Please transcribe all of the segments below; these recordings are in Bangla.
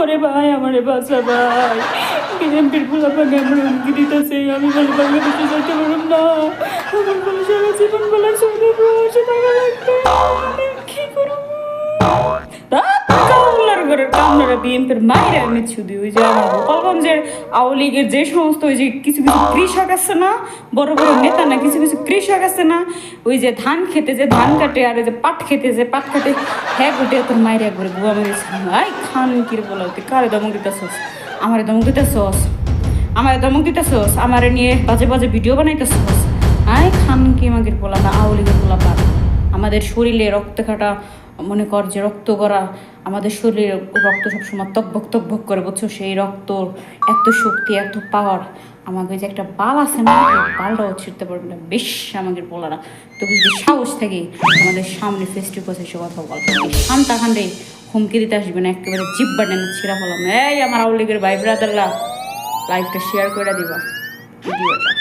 ওরে ভাই, আমারে বাঁচা ভাই। বিএমপির ফুল আপনাকে আমার হুমকি দিতেছে? আমি বলে বাংলাদেশে যাইতে পারব না। আমার বলে সারা জীবন বলার সঙ্গে বসে থাকা লাগবে। বিএনপির মায়ের আমি ছুদি ওই যে গোপালগঞ্জের আওয়ামী লীগের যে সমস্ত ওই যে কিছু কিছু কৃষক আছে না, বড় বড় নেতা না, কিছু কিছু কৃষক আছে না, ওই যে ধান খেতে যে ধান কাটে আর ওই যে পাট খেতে যে পাট কাটে হ্যাঁ গোটে তোর মায়ের একবারে গুয়া মেরেছে আই খান কির বলো, তুই কারে দমক দিতেছস? আমারে দমক দিতেছস? আমারে দমক দিতেছস? আমারে নিয়ে বাজে বাজে ভিডিও বানাইতেছস? আই খান কি পোলা না আওয়ামী লীগের পার আমাদের শরীরে রক্ত কাটা মনে কর যে রক্ত করা আমাদের শরীরে রক্ত সবসময় তকবক তকবক করে, বুঝছ? সেই রক্ত, এত শক্তি, এত পাওয়ার আমাকে যে একটা বাল আছে না বালটাও ছিঁড়তে পারবে না। বেশ, আমাকে বলা না। তবু যদি সাহস থাকে, আমাদের সামনে ফেস টু ফেস এসে কথা বল। শান্তা খান রে হুমকি দিতে আসবে না, একেবারে জিব্বা টেনে ছিঁড়া ফেলাম এই আমার আউলিগের ভাই ব্রাদাররা লাইভটা শেয়ার করে দিবা। ভিডিওটা।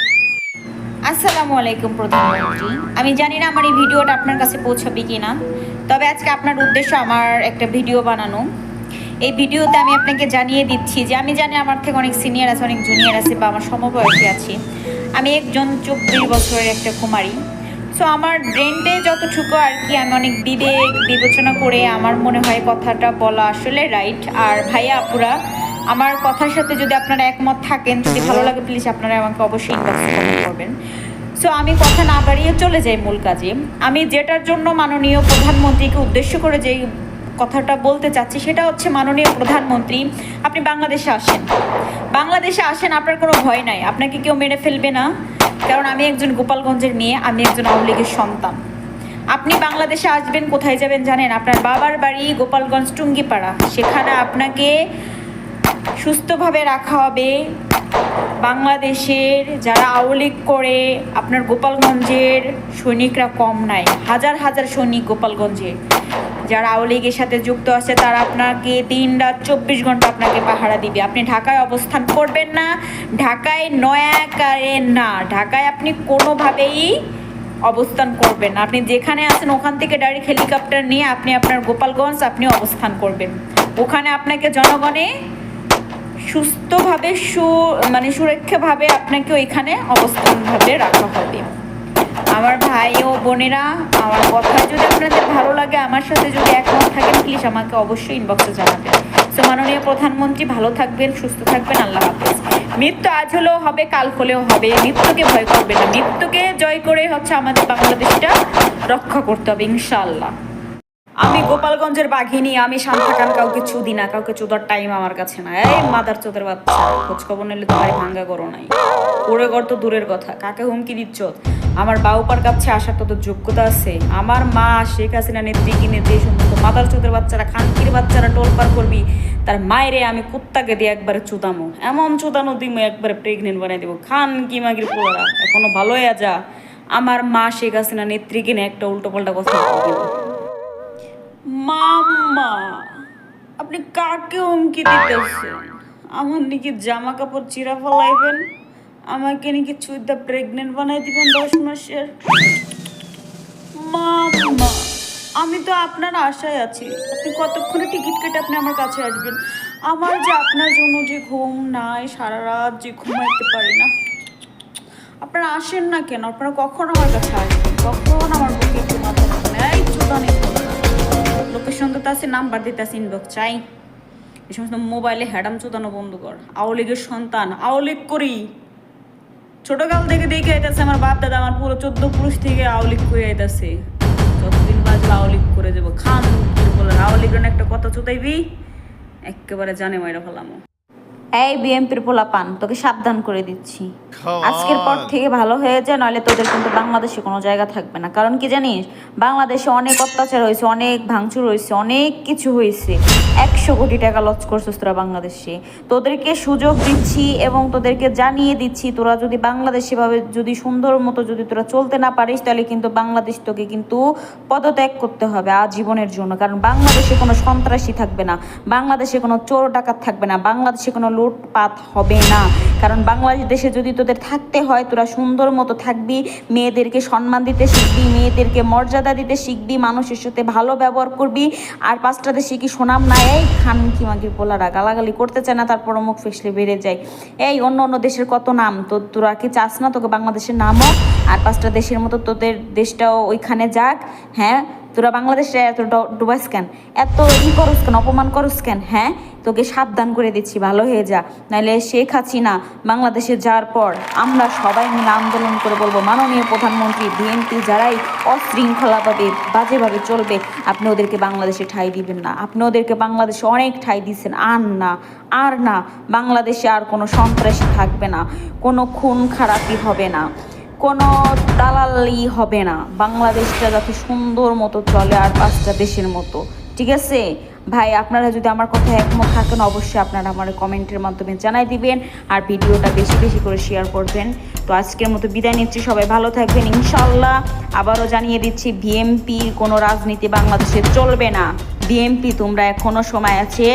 আসসালামু আলাইকুম প্রধানমন্ত্রী আমি জানি না আমার এই ভিডিওটা আপনার কাছে পৌঁছাবে কি না তবে আজকে আপনার উদ্দেশ্য আমার একটা ভিডিও বানানো। এই ভিডিওতে আমি আপনাকে জানিয়ে দিচ্ছি যে আমি জানি আমার থেকে অনেক সিনিয়র আছে, অনেক জুনিয়র আছে বা আমার সমবয়সী আছি। আমি একজন চব্বিশ বছরের একটা কুমারী। সো আমার ব্রেনটে যতটুকু আর কি আমি অনেক বিবেক, বিবেচনা করে আমার মনে হয় কথাটা বলা আসলে রাইট আর ভাইয়া আপুরা আমার কথার সাথে যদি আপনারা একমত থাকেন, যদি ভালো লাগে প্লিজ আপনারা আমাকে অবশ্যই করবেন। সো আমি কথা না বাড়িয়ে চলে যাই মূল কাজে। আমি যেটার জন্য মাননীয় প্রধানমন্ত্রীকে উদ্দেশ্য করে যেই কথাটা বলতে চাচ্ছি, সেটা হচ্ছে মাননীয় প্রধানমন্ত্রী, আপনি বাংলাদেশে আসেন। বাংলাদেশে আসেন, আপনার কোনো ভয় নাই। আপনাকে কেউ মেরে ফেলবে না। কারণ আমি একজন গোপালগঞ্জের মেয়ে, আমি একজন আওয়ামী লীগের সন্তান। আপনি বাংলাদেশে আসবেন, কোথায় যাবেন জানেন? আপনার বাবার বাড়ি গোপালগঞ্জ টুঙ্গিপাড়া। সেখানে আপনাকে সুস্থভাবে রাখা হবে। বাংলাদেশের যারা আওলিক করে, আপনার গোপালগঞ্জের সৈনিকরা কম নাই। হাজার হাজার সৈনিক গোপালগঞ্জে। যারা আওলিগের সাথে যুক্ত আছে, তারা আপনাকে দিন রাত চব্বিশ ঘণ্টা আপনাকে পাহারা দিবে। আপনি ঢাকায় অবস্থান করবেন না। ঢাকায় নয়াকারে না। ঢাকায় আপনি কোনোভাবেই অবস্থান করবেন আপনি যেখানে আছেন, ওখান থেকে ডাইরেক্ট হেলিকপ্টার নিয়ে আপনি আপনার গোপালগঞ্জ আপনি অবস্থান করবেন। ওখানে আপনাকে জনগণে সুস্থভাবে সু মানে সুরক্ষাভাবে আপনাকে ওইখানে অবস্থানভাবে রাখা হবে। আমার ভাই ও বোনেরা, আমার কথা যদি আপনাদের ভালো লাগে, আমার সাথে যদি একমত থাকেন প্লিজ আমাকে অবশ্যই ইনবক্সে জানাবেন। সো মাননীয় প্রধানমন্ত্রী, ভালো থাকবেন, সুস্থ থাকবেন, আল্লাহ হাফেজ। মৃত্যু আজ হলেও হবে, কাল হলেও হবে, মৃত্যুকে ভয় করবে না। মৃত্যুকে জয় করে হচ্ছে আমাদের বাংলাদেশটা রক্ষা করতে হবে, ইনশাআল্লাহ। আমি গোপালগঞ্জের বাঘিনী, আমি শান্তাকান, কাউকে চুদি না, কাউকে চুদার টাইম আমার কাছে না। এই মাদার চোদের বাচ্চা খোঁজ খবর নিলে তো ভাই ভাঙ্গা করো নাই। ওরে ঘর তো দূরের কথা, কাকে হুমকি দিচ্ছ? আমার বাউপার কাছে আসার তো তোর যোগ্যতা আছে। আমার মা, শেখ হাসিনা নেত্রী কিনে যে সমস্ত মাদার চোদের বাচ্চারা, খানকির বাচ্চারা টোলপার করবি, তার মায়েরে আমি কুত্তাকে দিয়ে একবারে চুদামো। এমন চুদানো দিমো, একবারে প্রেগনেন্ট বানাই দেবো। খান কি মাগির পোলারা এখনও ভালো হয়ে যা আমার মা, শেখ হাসিনা নেত্রী কিনে একটা উল্টো পাল্টা কথা মাম্মা, আপনি কাকে হুমকি দিতেছেন? আমার নাকি জামা কাপড় চিরা ফলাইবেন, আমাকে নাকি চুইদা প্রেগনেন্ট বানাই দিবেন দশ মাসের। মাম্মা, আমি তো আপনার আশায় আছি। আপনি কতক্ষণে টিকিট কেটে আপনি আমার কাছে আসবেন? আমার যে আপনার জন্য যে ঘুম নাই, সারা রাত যে ঘুমাইতে পারি না। আপনারা আসেন না কেন? আপনারা কখন আমার কাছে আসবেন? কখন আমার বুকে একটু মাথা এই চুদানি লোকেশন তো আছে নাম্বার দিতেছে ইনবক্স চাই। এই সমস্ত মোবাইলে হ্যাডাম চুদানো বন্ধ কর। আওলিগের সন্তান আওলিগ করি। ছোটকাল থেকে দেখে আইতাছে আমার বাপ দাদা, আমার পুরো চোদ্দ পুরুষ থেকে আওলিগ করে আইতাছে। যতদিন বাজলে আওলিগ করে দেবো। খান বলে আওলিগের একটা কথা চুতাইবি। একেবারে জানে মাইরা ফেলামো। এই বিএমপির পোলা পান তোকে সাবধান করে দিচ্ছি। আজকের পর থেকে ভালো হয়ে যায় নইলে তোদের কিন্তু বাংলাদেশে কোনো জায়গা থাকবে না। কারণ কি জানিস বাংলাদেশে অনেক অত্যাচার হয়েছে অনেক ভাঙচুর হয়েছে অনেক কিছু হয়েছে। একশো কোটি টাকা লস করছিস তোরা বাংলাদেশে। তোদেরকে সুযোগ দিচ্ছি এবং তোদেরকে জানিয়ে দিচ্ছি তোরা যদি বাংলাদেশে ভাবে যদি সুন্দর মতো যদি তোরা চলতে না পারিস তাহলে কিন্তু বাংলাদেশ তোকে কিন্তু পদত্যাগ করতে হবে আজীবনের জন্য। কারণ বাংলাদেশে কোনো সন্ত্রাসী থাকবে না বাংলাদেশে কোনো চোর ডাকাত থাকবে না বাংলাদেশে কোনো লুটপাত হবে না। কারণ বাংলাদেশে যদি তোদের থাকতে হয়, তোরা সুন্দর মতো থাকবি, মেয়েদেরকে সম্মান দিতে শিখবি, মেয়েদেরকে মর্যাদা দিতে শিখবি, মানুষের সাথে ভালো ব্যবহার করবি। আর পাঁচটা দেশে কি সোনাম না? এই খান কি মাগি পোলারা, গালাগালি করতে চায় না তারপর মুখ ফেসলে বেড়ে যায়। এই অন্য অন্য দেশের কত নাম? তো তোরা কি চাস না তোকে বাংলাদেশের নামও? আর পাঁচটা দেশের মতো তোদের দেশটাও ওইখানে যাক হ্যাঁ? তোরা বাংলাদেশে এত ডুবাইস কেন? এত ই করস কেন? অপমান করস কেন? হ্যাঁ? তোকে সাবধান করে দিচ্ছি, ভালো হয়ে যা। নাহলে শেখ হাসিনা বাংলাদেশে যাওয়ার পর আমরা সবাই মিলে আন্দোলন করে বলব, মাননীয় প্রধানমন্ত্রী বিএনপি যারাই অশৃঙ্খলাভাবে বাজেভাবে চলবে, আপনি ওদেরকে বাংলাদেশে ঠাই দিবেন না। আপনি ওদেরকে বাংলাদেশে অনেক ঠাই দিচ্ছেন আর না আর না, বাংলাদেশে আর কোনো সন্ত্রাসী থাকবে না। কোনো খুন খারাপি হবে না। কোনো দালালি হবে না। বাংলাদেশটা যাতে সুন্দর মতো চলে আর পাঁচটা দেশের মতো। ঠিক আছে? ভাই, আপনারা যদি আমার কথা একমত থাকেন, অবশ্যই আপনারা আমার কমেন্টের মাধ্যমে জানাই দিবেন আর ভিডিওটা বেশি বেশি করে শেয়ার করবেন। তো আজকের মতো বিদায় নিচ্ছি। সবাই ভালো থাকবেন। ইনশাল্লাহ আবারও জানিয়ে দিচ্ছি বিএমপির কোনো রাজনীতি বাংলাদেশে চলবে না। বিএমপি তোমরা এখনও সময় আছে,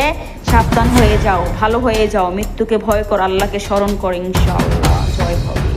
সাবধান হয়ে যাও, ভালো হয়ে যাও। মৃত্যুকে ভয় কর, আল্লাহকে স্মরণ করো ইনশাল্লাহ জয় ভবে